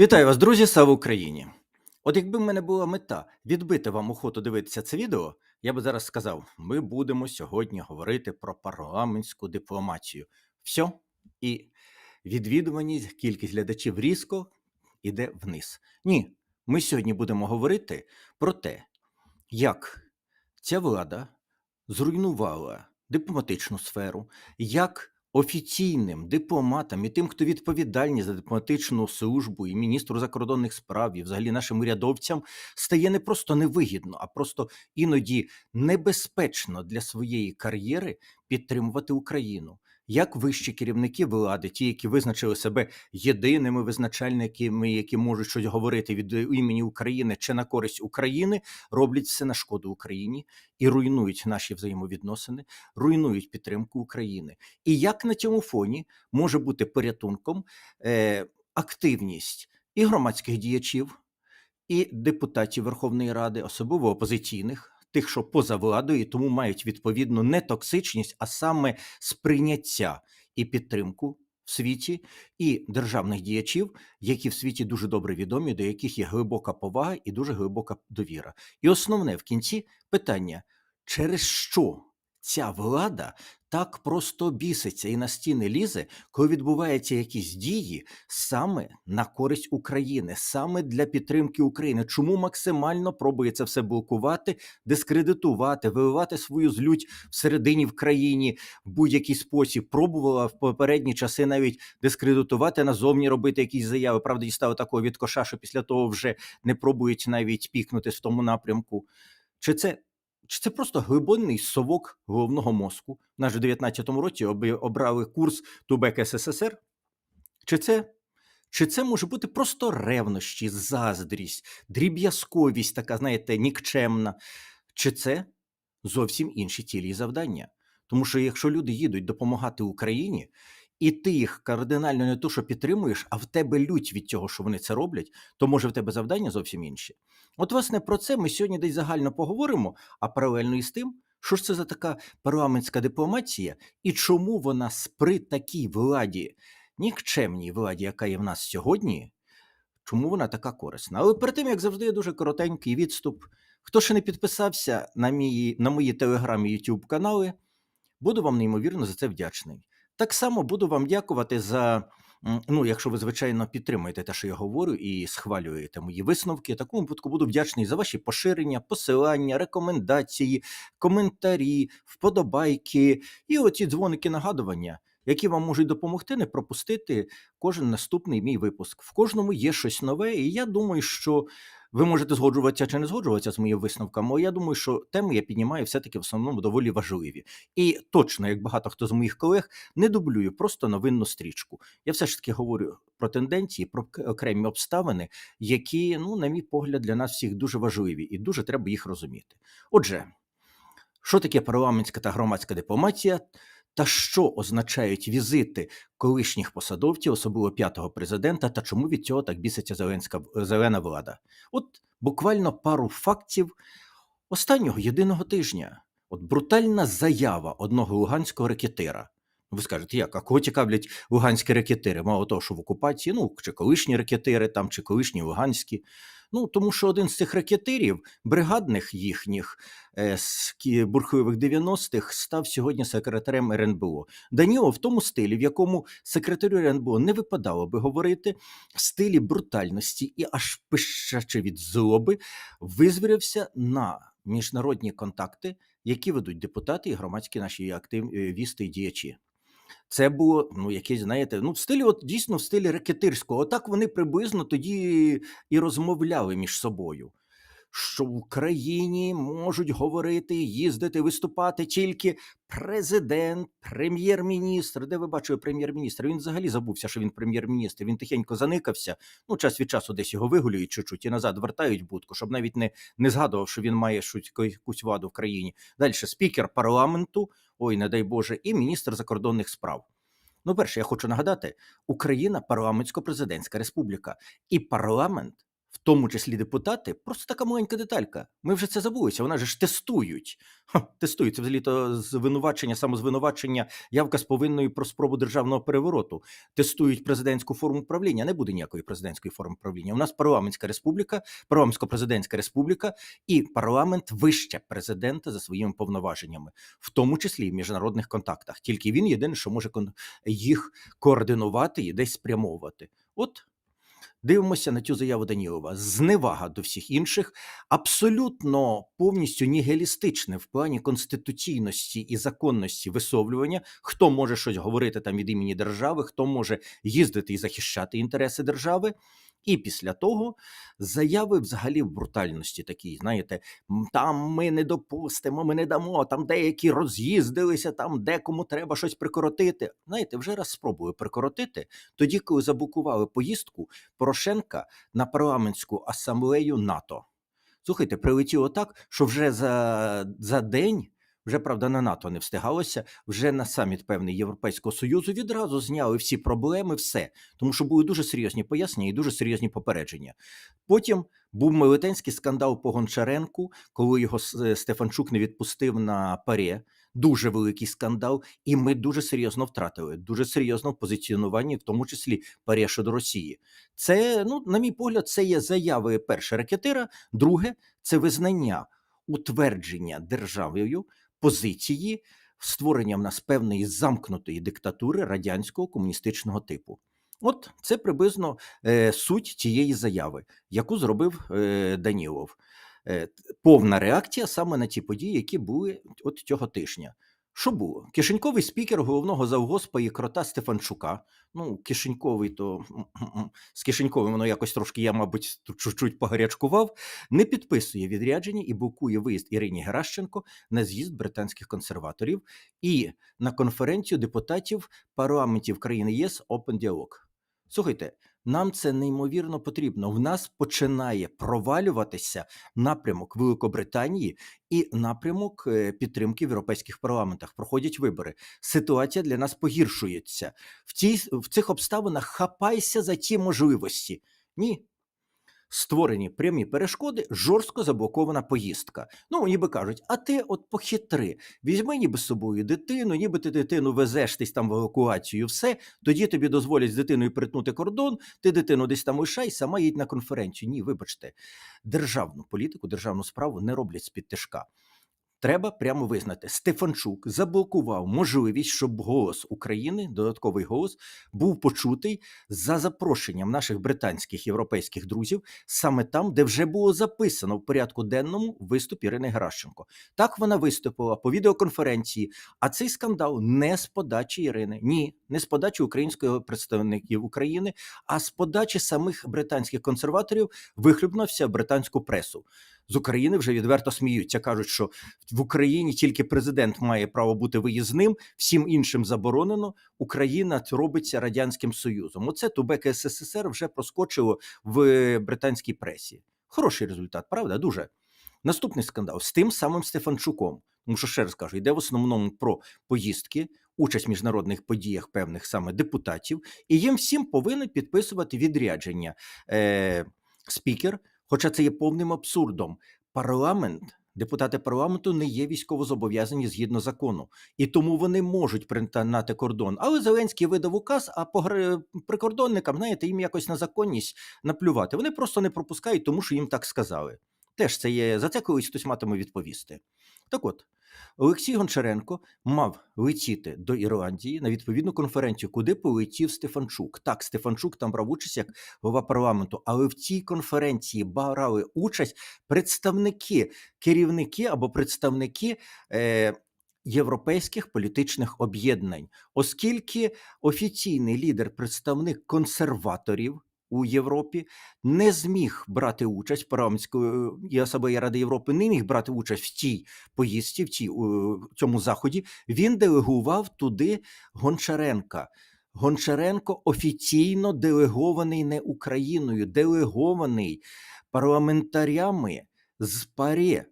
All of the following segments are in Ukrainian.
Вітаю вас, друзі! Слава Україні! От якби в мене була мета відбити вам охоту дивитися це відео, я би зараз сказав: ми будемо сьогодні говорити про парламентську дипломатію. Все, і відвідуваність, кількість глядачів різко іде вниз. Ні, ми сьогодні будемо говорити про те, як ця влада зруйнувала дипломатичну сферу, як офіційним дипломатам і тим, хто відповідальні за дипломатичну службу, і міністру закордонних справ, і взагалі нашим урядовцям стає не просто невигідно, а просто іноді небезпечно для своєї кар'єри підтримувати Україну. Як вищі керівники влади, ті, які визначили себе єдиними визначальниками, які можуть щось говорити від імені України чи на користь України, роблять все на шкоду Україні і руйнують наші взаємовідносини, руйнують підтримку України. І як на цьому фоні може бути порятунком е, активність і громадських діячів, і депутатів Верховної Ради, особливо опозиційних, тих, що поза владою, і тому мають відповідну не токсичність, а саме сприйняття і підтримку в світі, і державних діячів, які в світі дуже добре відомі, до яких є глибока повага і дуже глибока довіра. І основне в кінці питання: через що ця влада так просто біситься і на стіни лізе, коли відбуваються якісь дії саме на користь України, саме для підтримки України. Чому максимально пробує це все блокувати, дискредитувати, виливати свою злють всередині в країні в будь-який спосіб? Пробувала в попередні часи навіть дискредитувати назовні, робити якісь заяви. Правда, дістали такого від коша, що після того вже не пробують навіть пікнути в тому напрямку. Чи це чи це просто глибинний совок головного мозку? Наш у 19-му році обрали курс Тубек СССР? Чи це, чи це може бути просто ревнощі, заздрість, дріб'язковість, така, знаєте, нікчемна? Чи це зовсім інші цілі і завдання? Тому що якщо люди їдуть допомагати Україні, і ти їх кардинально не то, що підтримуєш, а в тебе лють від цього, що вони це роблять, то може в тебе завдання зовсім інші. От, власне, про це ми сьогодні десь загально поговоримо, а паралельно із тим, що ж це за така парламентська дипломатія, і чому вона при такій владі, нікчемній владі, яка є в нас сьогодні, чому вона така корисна. Але перед тим, як завжди, дуже коротенький відступ. Хто ще не підписався на, мої, на мої телеграм і YouTube канали, буду вам неймовірно за це вдячний. Так само буду вам дякувати за. Ну, якщо ви, звичайно, підтримуєте те, що я говорю, і схвалюєте мої висновки, такому випадку буду вдячний за ваші поширення, посилання, рекомендації, коментарі, вподобайки і оці дзвоники нагадування, які вам можуть допомогти не пропустити кожен наступний мій випуск. В кожному є щось нове, і я думаю, що ви можете згоджуватися чи не згоджуватися з моїми висновками, я думаю, що теми я піднімаю все-таки в основному доволі важливі. І точно, як багато хто з моїх колег, не дублюю просто новинну стрічку. Я все ж таки говорю про тенденції, про окремі обставини, які, ну, на мій погляд, для нас всіх дуже важливі, і дуже треба їх розуміти. Отже, що таке парламентська та громадська дипломатія, та що означають візити колишніх посадовців, особливо п'ятого президента, та чому від цього так біситься зеленська зелена влада? От буквально пару фактів останнього єдиного тижня. От брутальна заява одного луганського рекетира. Ви скажете, як? А кого цікавлять луганські рекетири? Мало того, що в окупації, ну, чи колишні рекетири, там, чи колишні луганські. Ну, тому що один з цих рекетирів, бригадних їхніх е, з бурхливих 90-х, став сьогодні секретарем РНБО. Даніло в тому стилі, в якому секретарю РНБО не випадало би говорити, в стилі брутальності і аж пищачи від злоби, визвірився на міжнародні контакти, які ведуть депутати і громадські наші активісти і діячі. Це було ну якесь, знаєте, ну в стилі, от дійсно в стилі рекетирського. Отак вони приблизно тоді і розмовляли між собою. Що в Україні можуть говорити, їздити, виступати тільки президент, прем'єр-міністр. Де ви бачили прем'єр-міністра? Він взагалі забувся, що він прем'єр-міністр. Він тихенько заникався. Ну, час від часу десь його вигулюють чуть-чуть і назад вертають будку, щоб навіть не, не згадував, що він має якусь владу в країні. Далі спікер парламенту, ой, не дай Боже, і міністр закордонних справ. Ну, перше, я хочу нагадати: Україна парламентсько-президентська республіка, і парламент в тому числі депутати, просто така маленька деталька. Ми вже це забулися. Вона ж тестують. Ха, тестують це взагалі то звинувачення, самозвинувачення, явка з повинною про спробу державного перевороту. Тестують президентську форму правління. Не буде ніякої президентської форми правління. У нас парламентська республіка, парламентсько-президентська республіка і парламент вище президента за своїми повноваженнями, в тому числі в міжнародних контактах. Тільки він єдине, що може їх координувати і десь спрямовувати. От Дивимося на цю заяву Данілова. Зневага до всіх інших, абсолютно повністю нігелістичне в плані конституційності і законності висовлювання, хто може щось говорити там від імені держави, хто може їздити і захищати інтереси держави. І після того заяви взагалі в брутальності такі, знаєте, там ми не допустимо, ми не дамо, там деякі роз'їздилися, там декому треба щось прикоротити. Знаєте, вже раз спробую прикоротити, тоді, коли заблокували поїздку Порошенка на парламентську асамблею НАТО. Слухайте, прилетіло так, що вже за, за день, вже правда на НАТО не встигалося, вже на саміт певний Європейського Союзу відразу зняли всі проблеми, все. Тому що були дуже серйозні пояснення і дуже серйозні попередження. Потім був велетенський скандал по Гончаренку, коли його Стефанчук не відпустив на паре. Дуже великий скандал, і ми дуже серйозно втратили, дуже серйозно в позиціонуванні, в тому числі паре щодо Росії. Це, ну, на мій погляд, це є заяви перше ракетира, друге це визнання утвердження державою позиції створення в нас певної замкнутої диктатури радянського комуністичного типу. От це приблизно е, суть тієї заяви, яку зробив е, Данілов. Е, повна реакція саме на ті події, які були от цього тижня. Що було? Кишеньковий спікер головного завгоспа і крота Стефанчука. Ну, кишеньковий, то з кишеньковим воно якось трошки, я, мабуть, чуть-чуть погарячкував. Не підписує відрядження і блокує виїзд Ірині Геращенко на з'їзд британських консерваторів і на конференцію депутатів парламентів країни ЄС Open Dialog. Слухайте, нам це неймовірно потрібно. В нас починає провалюватися напрямок Великобританії і напрямок е, підтримки в європейських парламентах. Проходять вибори. Ситуація для нас погіршується. В, цій, в цих обставинах хапайся за ті можливості. Ні. Створені прямі перешкоди, жорстко заблокована поїздка. Ну, ніби кажуть, а ти от похитри, візьми ніби з собою дитину, ніби ти дитину везеш десь там в евакуацію, все, тоді тобі дозволять з дитиною перетнути кордон, ти дитину десь там лишай, сама їдь на конференцію. Ні, вибачте, державну політику, державну справу не роблять з-під тишка. Треба прямо визнати, Стефанчук заблокував можливість, щоб голос України, додатковий голос, був почутий за запрошенням наших британських європейських друзів саме там, де вже було записано в порядку денному виступ Ірини Геращенко. Так вона виступила по відеоконференції. А цей скандал не з подачі Ірини, ні, не з подачі українських представників України, а з подачі самих британських консерваторів вихлюбнувся в британську пресу. З України вже відверто сміються, кажуть, що в Україні тільки президент має право бути виїзним, всім іншим заборонено. Україна робиться радянським союзом. Оце Тубек СССР вже проскочило в британській пресі. Хороший результат, правда? Дуже. Наступний скандал з тим самим Стефанчуком. Тому що ще раз кажу, йде в основному про поїздки, участь в міжнародних подіях певних саме депутатів, і їм всім повинен підписувати відрядження е, спікер. Хоча це є повним абсурдом. Парламент, депутати парламенту не є військовозобов'язані згідно закону, і тому вони можуть притинати кордон. Але Зеленський видав указ, а по прикордонникам, знаєте, їм якось на законність наплювати. Вони просто не пропускають, тому що їм так сказали. Теж це є за це колись хтось матиме відповісти. Так от, Олексій Гончаренко мав летіти до Ірландії на відповідну конференцію, куди полетів Стефанчук. Так, Стефанчук там брав участь як голова парламенту, але в цій конференції брали участь представники, керівники або представники. Е, Європейських політичних об'єднань, оскільки офіційний лідер, представник консерваторів у Європі, не зміг брати участь парламентської асамблеї Ради Європи, не міг брати участь в тій поїздці, в цій у цьому заході. Він делегував туди Гончаренка. Гончаренко офіційно делегований не Україною, делегований парламентарями з ПАРЄ.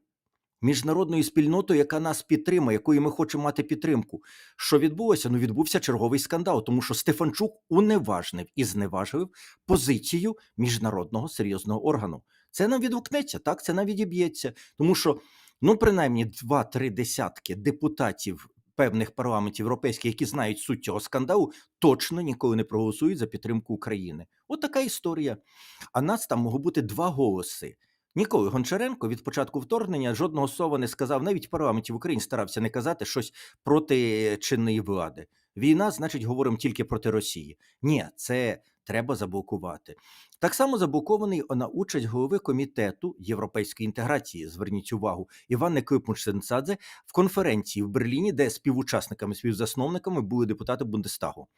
Міжнародною спільнотою, яка нас підтримує, якою ми хочемо мати підтримку. Що відбулося? Ну, відбувся черговий скандал, тому що Стефанчук уневажнив і зневажив позицію міжнародного серйозного органу. Це нам відгукнеться, так, це нам відіб'ється. Тому що, ну, принаймні, два-три десятки депутатів певних парламентів європейських, які знають суть цього скандалу, точно ніколи не проголосують за підтримку України. От така історія. А нас там могло бути два голоси. Ніколи Гончаренко від початку вторгнення жодного слова не сказав, навіть в в Україні старався не казати щось проти чинної влади. Війна, значить, говоримо тільки проти Росії. Ні, це треба заблокувати. Так само заблокований на участь голови комітету європейської інтеграції. Зверніть увагу, Іван Неклипмуш Сенцадзе в конференції в Берліні, де співучасниками, співзасновниками були депутати Бундестагу.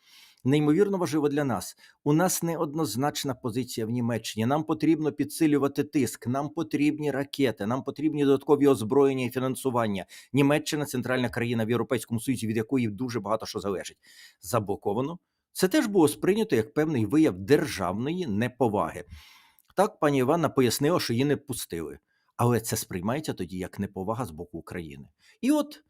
Неймовірно важливо для нас. У нас неоднозначна позиція в Німеччині. Нам потрібно підсилювати тиск, нам потрібні ракети, нам потрібні додаткові озброєння і фінансування. Німеччина центральна країна в Європейському Союзі, від якої дуже багато що залежить. Заблоковано. Це теж було сприйнято як певний вияв державної неповаги. Так, пані Іванна пояснила, що її не пустили. Але це сприймається тоді як неповага з боку України. І от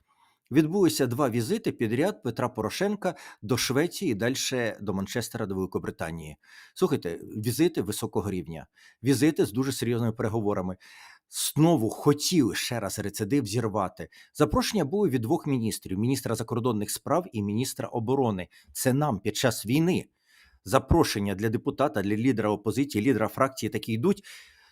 відбулися два візити підряд Петра Порошенка до Швеції далі до Манчестера до Великобританії. Слухайте, візити високого рівня, візити з дуже серйозними переговорами. Знову хотіли ще раз рецидив зірвати. Запрошення було від двох міністрів: міністра закордонних справ і міністра оборони. Це нам під час війни. Запрошення для депутата, для лідера опозиції, лідера фракції такі йдуть.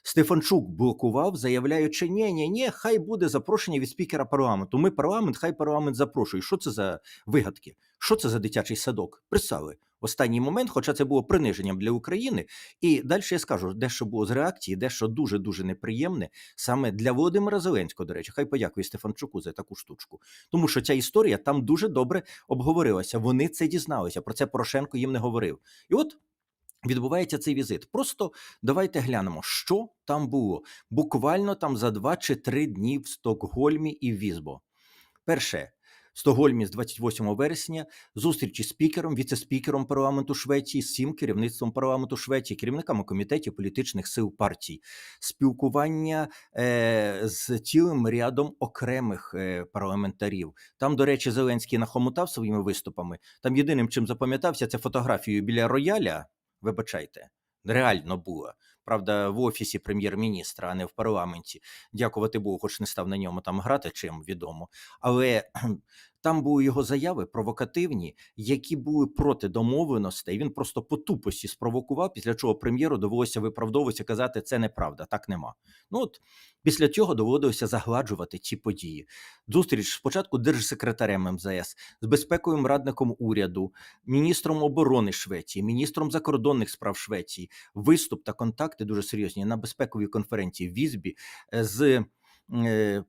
Стефанчук блокував, заявляючи, ні, ні, ні, хай буде запрошення від спікера парламенту. Ми парламент, хай парламент запрошує. Що це за вигадки? Що це за дитячий садок? Представили в останній момент, хоча це було приниженням для України. І далі я скажу, дещо було з реакції, дещо дуже дуже неприємне саме для Володимира Зеленського. До речі, хай подякує Стефанчуку за таку штучку. Тому що ця історія там дуже добре обговорилася. Вони це дізналися. Про це Порошенко їм не говорив. І от. Відбувається цей візит. Просто давайте глянемо, що там було. Буквально там за два чи три дні в Стокгольмі і в Візбо. Перше, в Стокгольмі з 28 вересня зустрічі з спікером, віце-спікером парламенту Швеції, всім керівництвом парламенту Швеції, керівниками комітетів політичних сил партій, спілкування е, з цілим рядом окремих е, парламентарів. Там, до речі, Зеленський нахомутав своїми виступами. Там єдиним чим запам'ятався це фотографією біля рояля. Вибачайте, реально було. Правда, в офісі прем'єр-міністра, а не в парламенті. Дякувати Богу, хоч не став на ньому там грати, чим відомо. Але там були його заяви провокативні, які були проти домовленостей. Він просто по тупості спровокував, після чого прем'єру довелося виправдовуватися, казати, це неправда, так нема. Ну от після цього доводилося загладжувати ці події. Зустріч спочатку держсекретарем МЗС, з безпековим радником уряду, міністром оборони Швеції, міністром закордонних справ Швеції, виступ та контакти дуже серйозні на безпековій конференції в Візбі е, з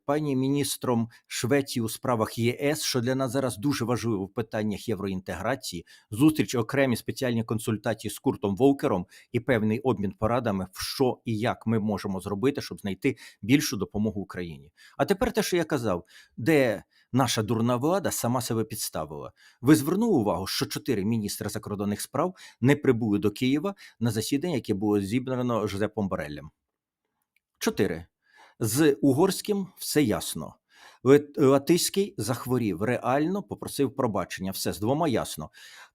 пані міністром Швеції у справах ЄС, що для нас зараз дуже важливо в питаннях євроінтеграції, зустріч окремі спеціальні консультації з Куртом Волкером і певний обмін порадами, в що і як ми можемо зробити, щоб знайти більшу допомогу Україні. А тепер те, що я казав, де наша дурна влада сама себе підставила. Ви звернули увагу, що чотири міністри закордонних справ не прибули до Києва на засідання, яке було зібрано Жозепом Бореллем. Чотири. З угорським все ясно. Лат- Латиський захворів, реально попросив пробачення. Все з двома ясно.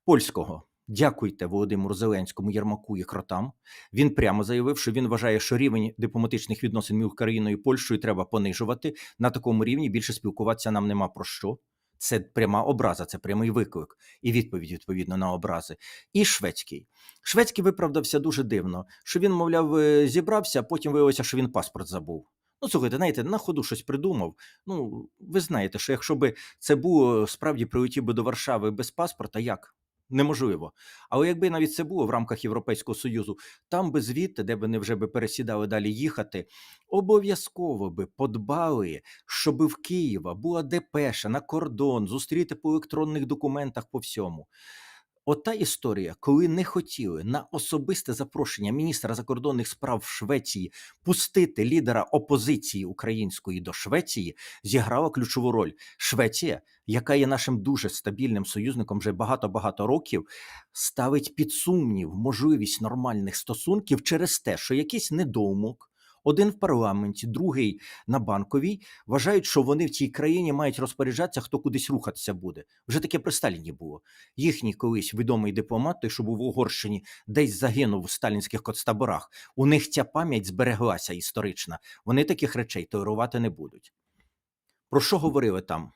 Польського. Дякуйте Володимиру Зеленському, Єрмаку і кротам. Він прямо заявив, що він вважає, що рівень дипломатичних відносин між Україною і Польщею треба понижувати. На такому рівні більше спілкуватися нам нема про що. Це пряма образа, це прямий виклик і відповідь відповідно на образи. І шведський. Шведський виправдався дуже дивно, що він, мовляв, е, зібрався, а потім виявилося, що він паспорт забув. Ну, слухайте, знаєте, на ходу щось придумав. Ну, ви знаєте, що якщо би це було справді прилетів би до Варшави без паспорта, як? Неможливо. Але якби навіть це було в рамках Європейського Союзу, там би звідти, де би не вже би пересідали далі їхати, обов'язково би подбали, щоб в Києва була депеша на кордон, зустріти по електронних документах по всьому. От та історія, коли не хотіли на особисте запрошення міністра закордонних справ Швеції пустити лідера опозиції української до Швеції, зіграла ключову роль. Швеція, яка є нашим дуже стабільним союзником вже багато-багато років, ставить під сумнів можливість нормальних стосунків через те, що якийсь недоумок Один в парламенті, другий на банковій, вважають, що вони в цій країні мають розпоряджатися, хто кудись рухатися буде. Вже таке при Сталіні було. Їхній колись відомий дипломат, той, що був в Угорщині, десь загинув у сталінських коцтаборах. У них ця пам'ять збереглася історична. Вони таких речей толерувати не будуть. Про що говорили там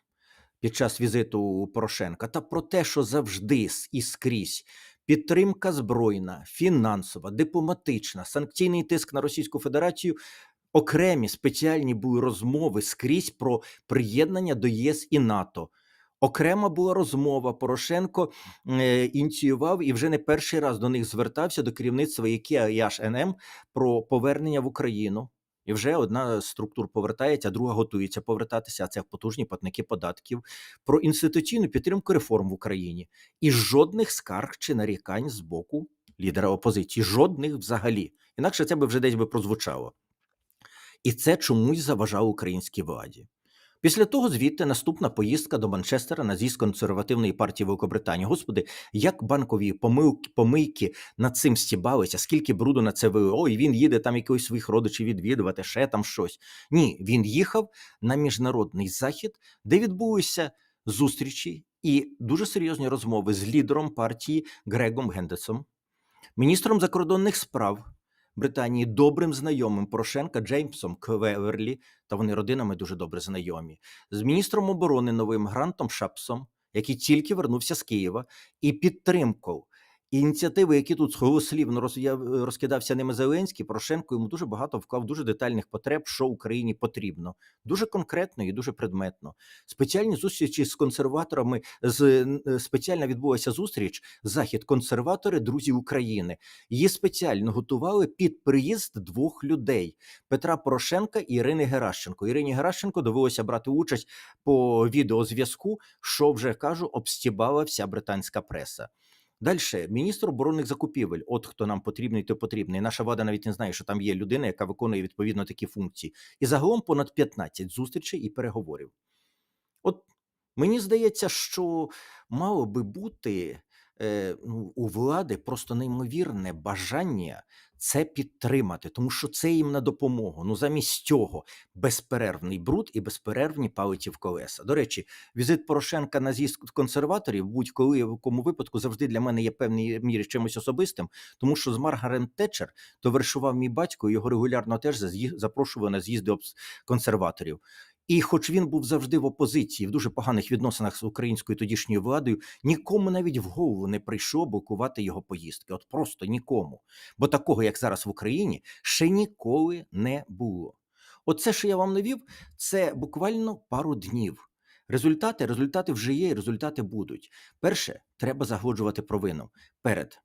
під час візиту Порошенка? Та про те, що завжди і скрізь підтримка збройна, фінансова, дипломатична, санкційний тиск на Російську Федерацію. Окремі спеціальні були розмови скрізь про приєднання до ЄС і НАТО. Окрема була розмова. Порошенко е, ініціював і вже не перший раз до них звертався до керівництва ЯКІ і НМ про повернення в Україну. І вже одна з структур повертається, а друга готується повертатися. А це потужні платники податків про інституційну підтримку реформ в Україні. І жодних скарг чи нарікань з боку лідера опозиції. Жодних взагалі. Інакше це би вже десь би прозвучало. І це чомусь заважало українській владі. Після того звідти наступна поїздка до Манчестера на з'їзд консервативної партії Великобританії. Господи, як банкові помилки, помийки над цим стібалися, скільки бруду на це вили. Ой, він їде там якихось своїх родичів відвідувати, ще там щось. Ні, він їхав на міжнародний захід, де відбулися зустрічі і дуже серйозні розмови з лідером партії Грегом Гендесом, міністром закордонних справ Британії, добрим знайомим Порошенка Джеймсом Квеверлі, та вони родинами дуже добре знайомі, з міністром оборони новим Грантом Шапсом, який тільки вернувся з Києва, і підтримкою ініціативи, які тут голослівно роз'яв- розкидався ними Зеленський, Порошенко йому дуже багато вклав дуже детальних потреб, що Україні потрібно, дуже конкретно і дуже предметно. Спеціальні зустрічі з консерваторами з е, спеціально відбулася зустріч захід консерватори, друзі України. Її спеціально готували під приїзд двох людей: Петра Порошенка і Ірини Геращенко. Ірині Геращенко довелося брати участь по відеозв'язку, що вже кажу, обстібала вся британська преса. Далі, міністр оборонних закупівель. От хто нам потрібний, то потрібний. Наша влада навіть не знає, що там є людина, яка виконує відповідно такі функції. І загалом понад 15 зустрічей і переговорів. От мені здається, що мало би бути е, ну, у влади просто неймовірне бажання це підтримати, тому що це їм на допомогу. Ну замість цього безперервний бруд і безперервні палиті в колеса. До речі, візит Порошенка на з'їзд консерваторів будь-коли в якому випадку завжди для мене є певній мірі чимось особистим, тому що з Маргарет Тетчер товаришував мій батько, його регулярно теж запрошували на з'їзди консерваторів. І, хоч він був завжди в опозиції, в дуже поганих відносинах з українською тодішньою владою, нікому навіть в голову не прийшло блокувати його поїздки. От просто нікому. Бо такого, як зараз в Україні, ще ніколи не було. Оце, що я вам навів, це буквально пару днів. Результати, результати вже є, і результати будуть. Перше, треба загоджувати провину перед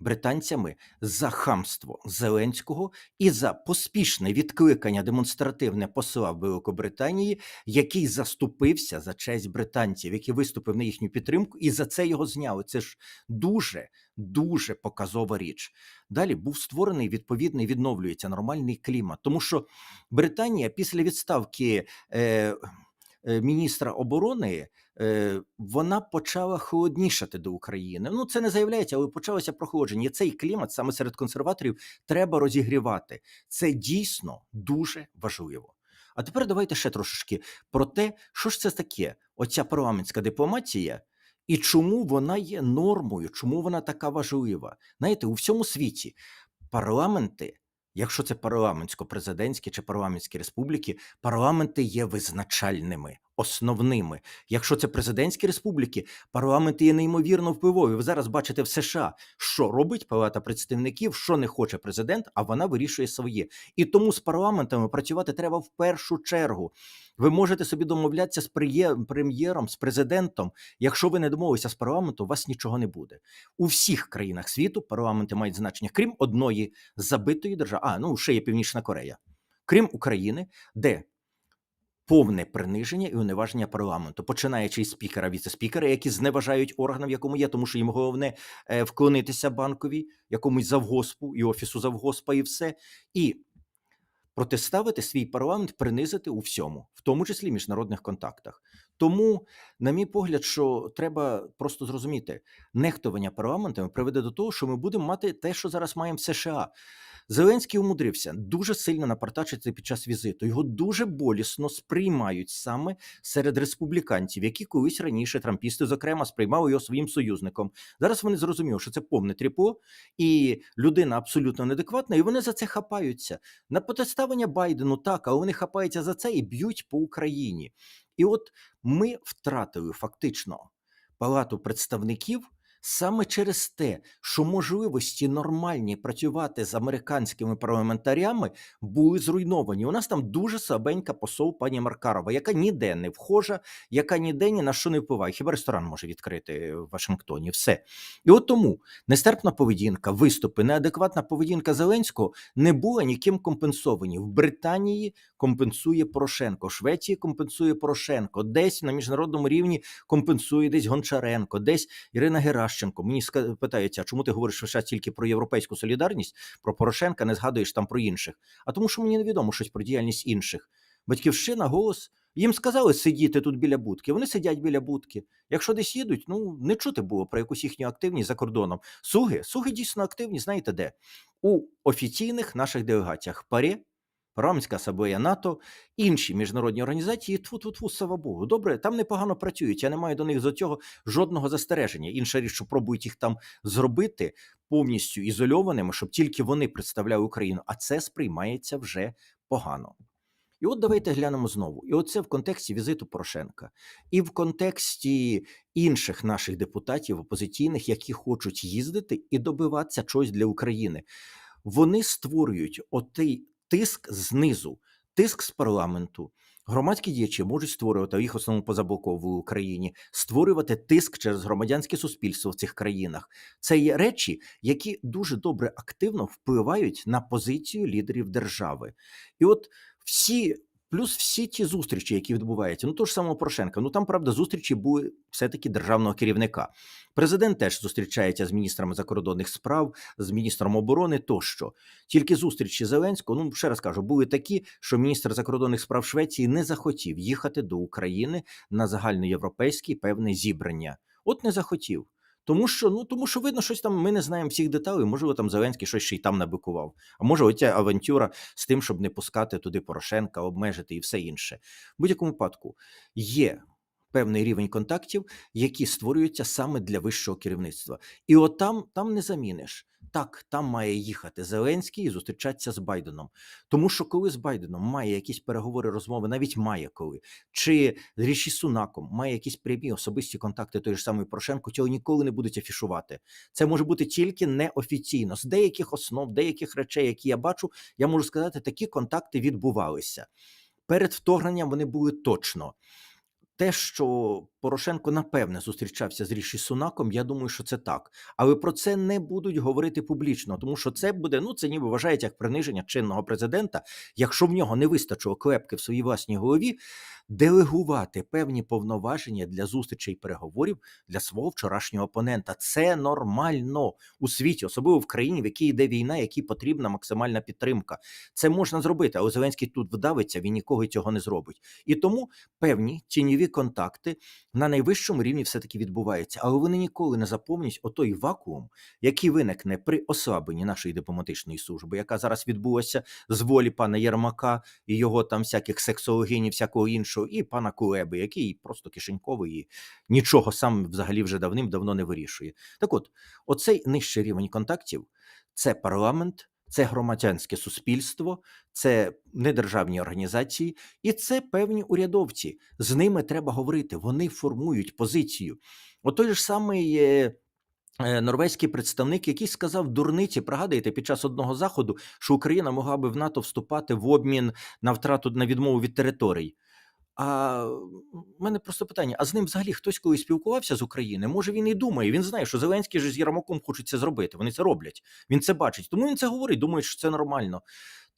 британцями за хамство Зеленського і за поспішне відкликання демонстративне посла Великобританії, який заступився за честь британців, який виступив на їхню підтримку, і за це його зняли. Це ж дуже дуже показова річ. Далі був створений відповідний відновлюється нормальний клімат, тому що Британія після відставки. Е, Міністра оборони е, вона почала холоднішати до України. Ну це не заявляється, але почалося прохолодження. Цей клімат саме серед консерваторів треба розігрівати. Це дійсно дуже важливо. А тепер давайте ще трошечки про те, що ж це таке, оця парламентська дипломатія, і чому вона є нормою, чому вона така важлива. Знаєте, у всьому світі парламенти, якщо це парламентсько-президентські чи парламентські республіки, парламенти є визначальними, основними. Якщо це президентські республіки, парламенти є неймовірно впливові. Ви зараз бачите в США, що робить Палата представників, що не хоче президент, а вона вирішує своє. І тому з парламентами працювати треба в першу чергу. Ви можете собі домовлятися з прем'єром, з президентом. Якщо ви не домовилися з парламентом, у вас нічого не буде. У всіх країнах світу парламенти мають значення, крім одної забитої держави. А ну ще є Північна Корея, крім України, де повне приниження і уневаження парламенту, починаючи з спікера, віце-спікера, які зневажають орган, в якому є, тому що їм головне е, вклонитися банкові, якомусь завгоспу і офісу завгоспа, і все. І протиставити свій парламент, принизити у всьому, в тому числі міжнародних контактах. Тому, на мій погляд, що треба просто зрозуміти, нехтування парламентами приведе до того, що ми будемо мати те, що зараз маємо в США. Зеленський умудрився дуже сильно напартачити під час візиту. Його дуже болісно сприймають саме серед республіканців, які колись раніше трампісти, зокрема, сприймали його своїм союзником. Зараз вони зрозуміли, що це повне тріпо, і людина абсолютно неадекватна, і вони за це хапаються. На протиставлення Байдену так, але вони хапаються за це і б'ють по Україні. І от ми втратили фактично палату представників саме через те, що можливості нормальні працювати з американськими парламентарями були зруйновані. У нас там дуже слабенька посол пані Маркарова, яка ніде не вхожа, яка ніде ні на що не впливає. Хіба ресторан може відкрити в Вашингтоні? Все. І от тому нестерпна поведінка, виступи, неадекватна поведінка Зеленського не була ніким компенсовані. В Британії компенсує Порошенко, Швеції компенсує Порошенко, десь на міжнародному рівні компенсує десь Гончаренко, десь Ірина Геращенко. Мені а чому ти говориш лише тільки про європейську солідарність, про Порошенка, не згадуєш там про інших. А тому, що мені невідомо щось про діяльність інших. Батьківщина, голос. Їм сказали сидіти тут біля будки. Вони сидять біля будки. Якщо десь їдуть, ну не чути було про якусь їхню активність за кордоном. Суги, суги дійсно активні, знаєте де? У офіційних наших делегаціях ПАРЄ, Парламентська асамблея НАТО, інші міжнародні організації. Тфу тфу тфу слава Богу. Добре, там непогано працюють. Я не маю до них за цього жодного застереження. Інша річ, що пробують їх там зробити повністю ізольованими, щоб тільки вони представляли Україну. А це сприймається вже погано. І от давайте глянемо знову. І оце в контексті візиту Порошенка, і в контексті інших наших депутатів опозиційних, які хочуть їздити і добиватися чогось для України. Вони створюють отий тиск знизу, тиск з парламенту. Громадські діячі можуть створювати їх основному позаблоково в Україні, створювати тиск через громадянське суспільство в цих країнах. Це є речі, які дуже добре активно впливають на позицію лідерів держави. І от всі. Плюс всі ті зустрічі, які відбуваються, ну того ж самого Порошенка. Ну там правда зустрічі були все-таки державного керівника. Президент теж зустрічається з міністрами закордонних справ, з міністром оборони тощо. Тільки зустрічі Зеленського, ну ще раз кажу, були такі, що міністр закордонних справ Швеції не захотів їхати до України на загальноєвропейське певне зібрання. От не захотів. Тому що ну тому що видно, щось там ми не знаємо всіх деталей. Можливо, там Зеленський щось ще й там набикував. А може, оця авантюра з тим, щоб не пускати туди Порошенка, обмежити і все інше. В будь-якому випадку є певний рівень контактів, які створюються саме для вищого керівництва. І от там, там не заміниш. Так, там має їхати Зеленський і зустрічатися з Байденом. Тому що коли з Байденом має якісь переговори, розмови, навіть має коли, чи з Ріші Сунаком має якісь прямі особисті контакти той ж самий Порошенко, цього ніколи не будуть афішувати. Це може бути тільки неофіційно. З деяких основ, деяких речей, які я бачу, я можу сказати, такі контакти відбувалися. Перед вторгненням вони були точно. Те, що Порошенко напевне зустрічався з Ріші Сунаком, я думаю, що це так. Але про це не будуть говорити публічно, тому що це буде, ну це ніби вважається як приниження чинного президента, якщо в нього не вистачило клепки в своїй власній голові, делегувати певні повноваження для зустрічей і переговорів для свого вчорашнього опонента. Це нормально у світі, особливо в країні, в якій йде війна, якій потрібна максимальна підтримка. Це можна зробити, але Зеленський тут вдавиться, він нікого цього не зробить. І тому певні тіньові контакти на найвищому рівні все-таки відбуваються, але вони ніколи не заповнять отой вакуум, який виникне при ослабленні нашої дипломатичної служби, яка зараз відбулася з волі пана Єрмака і його там всяких сексологинів, всякого іншого, і пана Кулеби, який просто кишеньковий і нічого сам взагалі вже давним-давно не вирішує. Так от, оцей нижчий рівень контактів це парламент. Це громадянське суспільство, це недержавні організації, і це певні урядовці. З ними треба говорити. Вони формують позицію. От той ж самий е, е, норвезький представник, який сказав дурниці, пригадуєте, під час одного заходу, що Україна могла би в НАТО вступати в обмін на втрату на відмову від територій. А в мене просто питання: а з ним взагалі хтось колись спілкувався з України? Може він і думає. Він знає, що Зеленський же з Єрмаком хочуть це зробити. Вони це роблять. Він це бачить. Тому він це говорить, думає, що це нормально.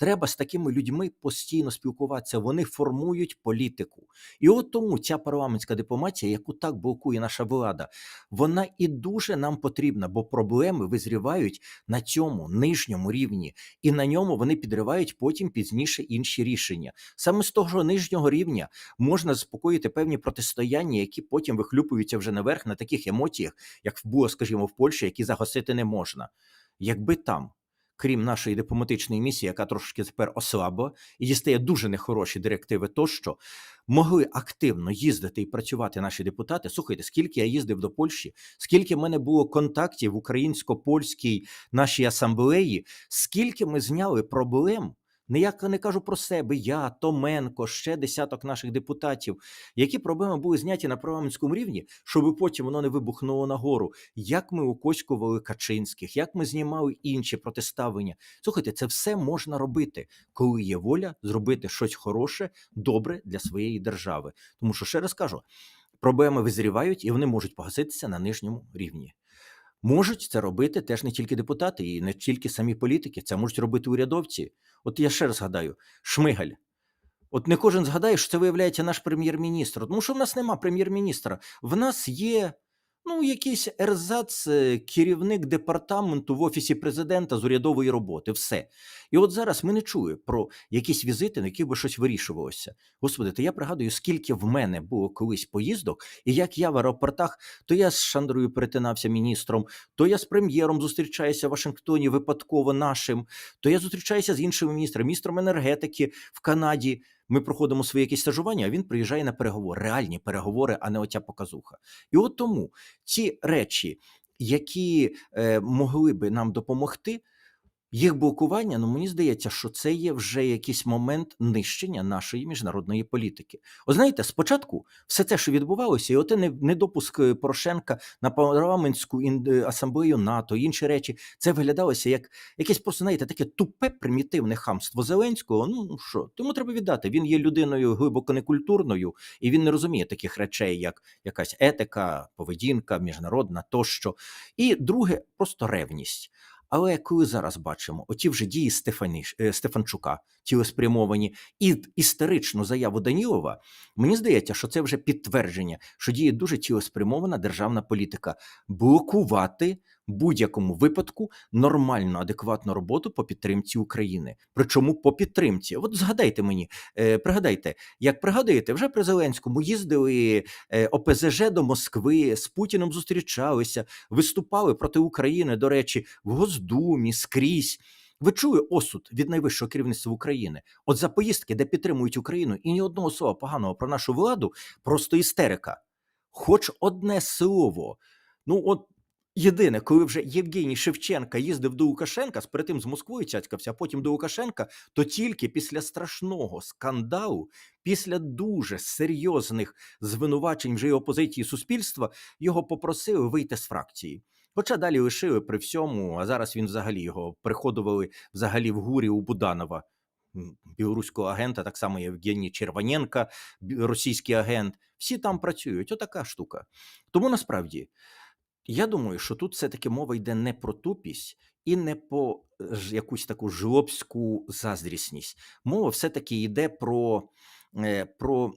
Треба з такими людьми постійно спілкуватися. Вони формують політику. І от тому ця парламентська дипломатія, яку так блокує наша влада, вона і дуже нам потрібна, бо проблеми визрівають на цьому нижньому рівні, і на ньому вони підривають потім пізніше інші рішення. Саме з того нижнього рівня можна заспокоїти певні протистояння, які потім вихлюпуються вже наверх на таких емоціях, як було, скажімо, в Польщі, які загасити не можна. Якби там крім нашої дипломатичної місії, яка трошки тепер ослабла і дістає дуже нехороші директиви, тощо могли активно їздити і працювати наші депутати. Слухайте, скільки я їздив до Польщі, скільки в мене було контактів в українсько-польській нашій асамблеї, скільки ми зняли проблем. Не я не кажу про себе, я, Томенко, ще десяток наших депутатів, які проблеми були зняті на парламентському рівні, щоб потім воно не вибухнуло нагору. Як ми укоськували Качинських, як ми знімали інші протиставлення. Слухайте, це все можна робити, коли є воля зробити щось хороше, добре для своєї держави. Тому що ще раз кажу, проблеми визрівають і вони можуть погаситися на нижньому рівні. Можуть це робити теж не тільки депутати і не тільки самі політики, це можуть робити урядовці. От я ще раз згадаю: Шмигаль. От не кожен згадає, що це виявляється наш прем'єр-міністр. Тому що в нас нема прем'єр-міністра. В нас є ну, якийсь ерзац, е, керівник департаменту в офісі президента з урядової роботи. Все. І от зараз ми не чуємо про якісь візити, на яких би щось вирішувалося. Господи, то я пригадую, скільки в мене було колись поїздок, і як я в аеропортах, то я з Шандрою перетинався міністром, то я з прем'єром зустрічаюся в Вашингтоні випадково нашим, то я зустрічаюся з іншими міністрами, міністром енергетики в Канаді. Ми проходимо свої якісь стажування, а він приїжджає на переговори, реальні переговори, а не оця показуха. І от тому ці речі, які е, могли би нам допомогти, їх блокування, ну мені здається, що це є вже якийсь момент нищення нашої міжнародної політики. О, знаєте, спочатку все те, що відбувалося, і оте не- недопуск е, Порошенка на парламентську е, асамблею НАТО, інші речі, це виглядалося як якесь просто, знаєте, таке тупе примітивне хамство Зеленського. Ну ну що, тому треба віддати. Він є людиною глибоко некультурною, і він не розуміє таких речей, як якась етика, поведінка, міжнародна тощо. І друге, просто ревність. Але коли зараз бачимо оті вже дії Стефаніш, е, Стефанчука, цілеспрямовані, і історичну заяву Данілова, мені здається, що це вже підтвердження, що діє дуже цілеспрямована державна політика блокувати будь-якому випадку нормальну, адекватну роботу по підтримці України. Причому по підтримці. От згадайте мені, е, пригадайте, як пригадуєте, вже при Зеленському їздили е, ОПЗЖ до Москви, з Путіним зустрічалися, виступали проти України, до речі, в Госдумі скрізь. Ви чули осуд від найвищого керівництва України? От за поїздки, де підтримують Україну, і ні одного слова поганого про нашу владу, просто істерика. Хоч одне слово. Ну, от єдине, коли вже Євгеній Шевченка їздив до Лукашенка, перед тим з Москвою цяцькався, а потім до Лукашенка, то тільки після страшного скандалу, після дуже серйозних звинувачень вже й опозиції суспільства, його попросили вийти з фракції. Хоча далі лишили при всьому, а зараз він взагалі його приходували взагалі в гурі у Буданова, білоруського агента, так само Євгеній Червоненка, російський агент. Всі там працюють. Отака штука. Тому насправді я думаю, що тут все-таки мова йде не про тупість і не по е, якусь таку жлобську заздрісність. Мова все-таки йде про, е, про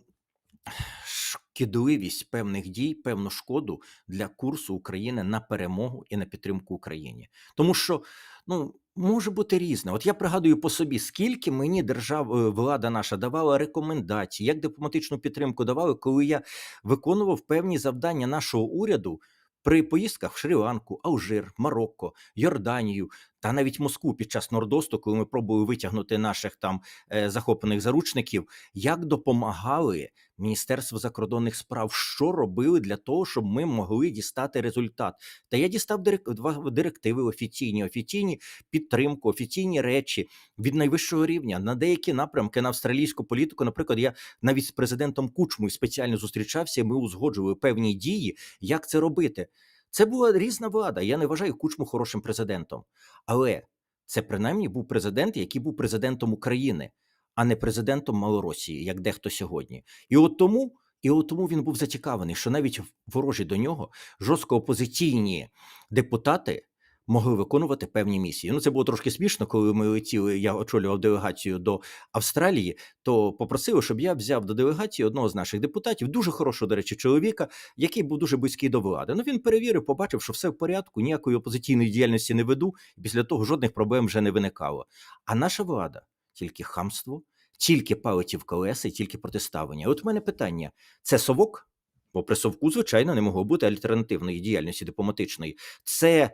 шкідливість певних дій, певну шкоду для курсу України на перемогу і на підтримку Україні. Тому що ну. Може бути різне. От я пригадую по собі, скільки мені держава е, влада наша давала рекомендацій, як дипломатичну підтримку давали, коли я виконував певні завдання нашого уряду при поїздках в Шрі-Ланку, Алжир, Марокко, Йорданію та навіть Москву під час Нордосту, коли ми пробували витягнути наших там е, захоплених заручників, як допомагали Міністерство закордонних справ, що робили для того, щоб ми могли дістати результат. Та я дістав два директиви офіційні, офіційні підтримку, офіційні речі від найвищого рівня на деякі напрямки на австралійську політику. Наприклад, я навіть з президентом Кучмою спеціально зустрічався. Ми узгоджували певні дії, як це робити. Це була різна влада. Я не вважаю Кучму хорошим президентом, але це принаймні був президент, який був президентом України, а не президентом Малоросії, як дехто сьогодні. І от тому. І от тому він був зацікавлений, що навіть ворожі до нього жорстко опозиційні депутати могли виконувати певні місії. Ну, це було трошки смішно, коли ми летіли. Я очолював делегацію до Австралії, то попросили, щоб я взяв до делегації одного з наших депутатів, дуже хорошого, до речі, чоловіка, який був дуже близький до влади. Ну він перевірив, побачив, що все в порядку, ніякої опозиційної діяльності не веду, після того жодних проблем вже не виникало. А наша влада тільки хамство, тільки палиті в колеса і тільки протиставлення. От в мене питання: це совок? Бо при совку, звичайно, не могло бути альтернативної діяльності дипломатичної. Це,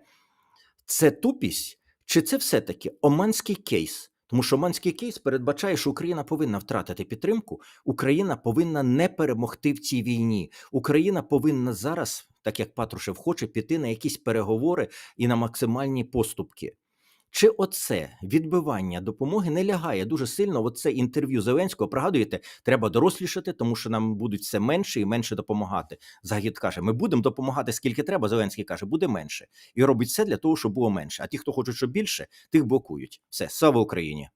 це тупість. Чи це все-таки оманський кейс? Тому що оманський кейс передбачає, що Україна повинна втратити підтримку, Україна повинна не перемогти в цій війні. Україна повинна зараз, так як Патрушев хоче, піти на якісь переговори і на максимальні поступки. Чи оце відбивання допомоги не лягає дуже сильно? Оце інтерв'ю Зеленського. Пригадуєте, треба дорослішати, тому що нам будуть все менше і менше допомагати. Загід каже: ми будемо допомагати скільки треба. Зеленський каже, буде менше, і робить все для того, щоб було менше. А ті, хто хочуть, щоб більше, тих блокують. Все, слава Україні.